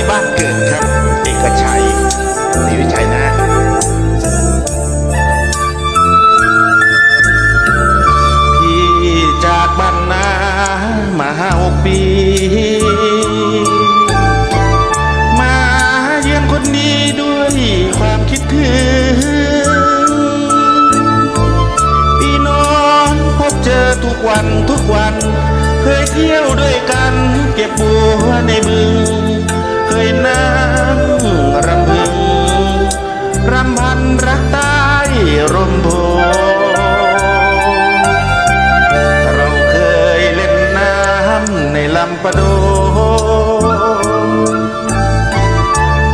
ที่บ้านเกิดครับ เอกชัยศรีวิชัยนะพี่จากบ้านนามาห้กปี มาเยี่ยมคนนี้ด้วยความคิดถึงพี่นอนพบเจอทุกวันทุกวัน เคยเที่ยวด้วยกัน พันรักใต้ร่มโพเราเคยเล่นน้ำในลำปะโด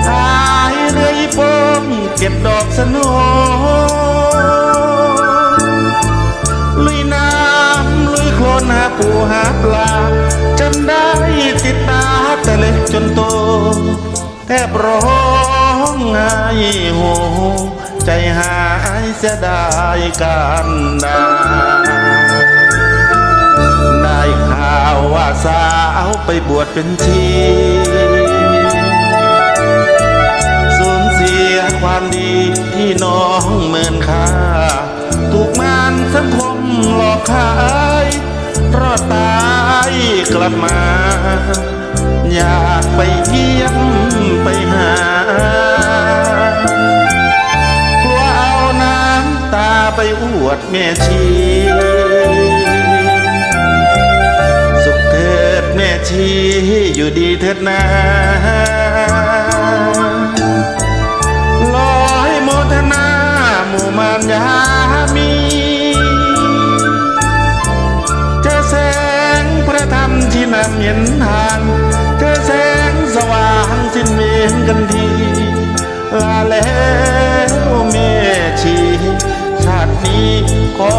สายเรืออีโปมเก็บดอกสโนลุยน้ำลุยโคลนหาปูหาปลาจำได้ติดตาแต่เล็กจนโตแทบร้อง องไห้โหใจหายเสียดายการดาได้ข่าวว่าสาวไปบวชเป็นชีสูญเสียความดีที่น้องเมินค่าถูกมารสังคมหลอกขายรอดตายกลับมา ไปอวดแม่ชี สุขเถิดแม่ชีอยู่ดีเถิดนาลอยโมทนาหมู่มารยามีเจอแสงพระธรรมที่นำเห็นทางเจอแสงสว่างสิ้นเวียนกันทีลาแล้ว ขอ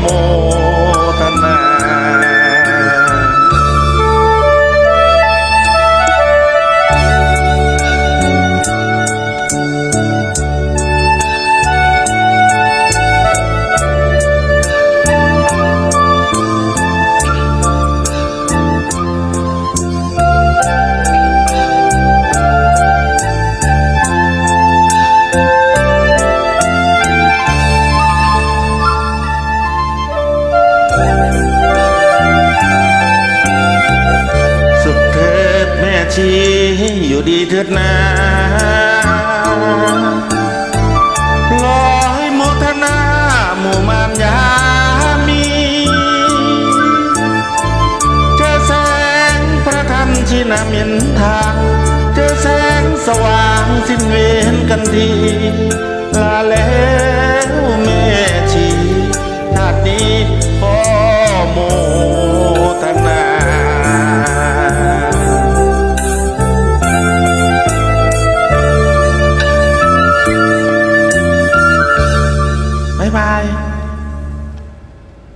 โมท ชีอยู่ดีเถิดนาลอยมุทนาหมู่มามยามีเจอแสงพระธรรมชี้นำเห็นทางเจอแสงสว่างสิ้นเวรกันที